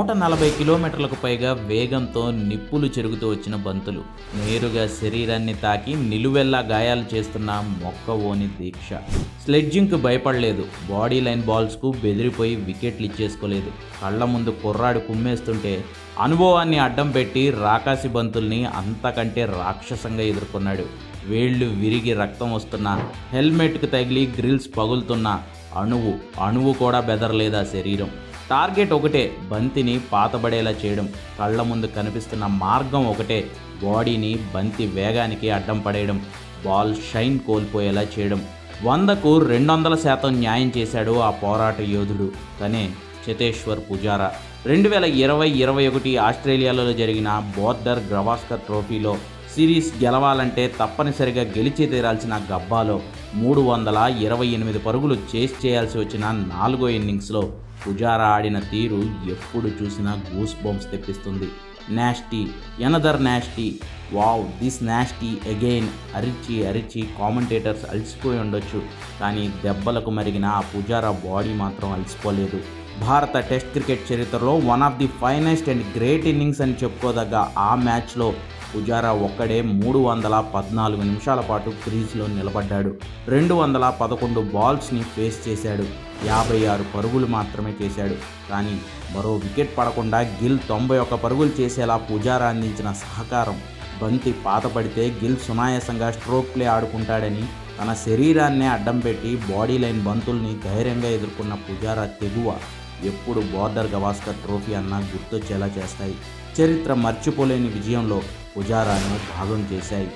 నూట నలభై కిలోమీటర్లకు పైగా వేగంతో నిప్పులు చెరుగుతూ వచ్చిన బంతులు. నేరుగా శరీరాన్ని తాకి నిలువెల్లా గాయాలు చేస్తున్న మొక్క ఓని దీక్ష. స్లెడ్జింగ్కు భయపడలేదు. బాడీ లైన్ బాల్స్కు బెదిరిపోయి వికెట్లు ఇచ్చేసుకోలేదు. కళ్ళ ముందు కుర్రాడు కుమ్మేస్తుంటే అనుభవాన్ని అడ్డం పెట్టి రాకాసి బంతుల్ని అంతకంటే రాక్షసంగా ఎదుర్కొన్నాడు. వేళ్ళు విరిగి రక్తం వస్తున్నా హెల్మెట్కు తగిలి గ్రిల్స్ పగులుతున్నా అణువు. అణువు కూడా బెదరలేదా శరీరం? టార్గెట్ ఒకటే బంతిని పాతబడేలా చేయడం. కళ్ళ ముందు కనిపిస్తున్న మార్గం ఒకటే బాడీని బంతి వేగానికి అడ్డం పడేయడం. బాల్ షైన్ కోల్పోయేలా చేయడం. వందకు రెండు వందల శాతం న్యాయం చేశాడు ఆ పోరాట యోధుడు. తనే చేతేశ్వర్ పుజారా. రెండు వేల ఇరవై ఇరవై ఒకటి ఆస్ట్రేలియాలో జరిగిన బోర్డర్ గ్రవాస్కర్ ట్రోఫీలో సిరీస్ గెలవాలంటే తప్పనిసరిగా గెలిచి తీరాల్సిన గబ్బాలో మూడు వందల ఇరవై ఎనిమిది పరుగులు చేసి చేయాల్సి వచ్చిన నాలుగో ఇన్నింగ్స్లో పుజారా ఆడిన తీరు ఎప్పుడు చూసినా గూస్ బంప్స్ తెప్పిస్తుంది. Nasty another nasty wow this nasty again అరిచి అరిచి కామెంటేటర్స్ అలసిపోయి ఉండొచ్చు. కానీ దెబ్బలకు మరిగిన ఆ పుజారా బాడీ మాత్రం అలసిపోలేదు. భారత టెస్ట్ క్రికెట్ చరిత్రలో one of the finest and great innings అని చెప్పుకోదగ్గ ఆ మ్యాచ్లో పుజారా ఒక్కడే మూడు వందల పద్నాలుగు నిమిషాల పాటు క్రీజ్లో నిలబడ్డాడు. రెండు వందల పదకొండు బాల్స్ని ఫేస్ చేశాడు. యాభై ఆరు పరుగులు మాత్రమే చేశాడు. కానీ మరో వికెట్ పడకుండా గిల్ తొంభై ఒక్క పరుగులు చేసేలా పుజారా అందించిన సహకారం. బంతి పాతపడితే గిల్ సునాయాసంగా స్ట్రోక్ ప్లే ఆడుకుంటాడని తన శరీరాన్నే అడ్డం పెట్టి బాడీ లైన్ బంతుల్ని ధైర్యంగా ఎదుర్కొన్న పుజారా తెగువ. ఎప్పుడు బోర్డర్ గవాస్కర్ ట్రోఫీ అన్న గుర్తొచ్చేలా చేస్తాయి. చరిత్ర మర్చిపోలేని విజయంలో పుజారాను భాగం చేశాయి.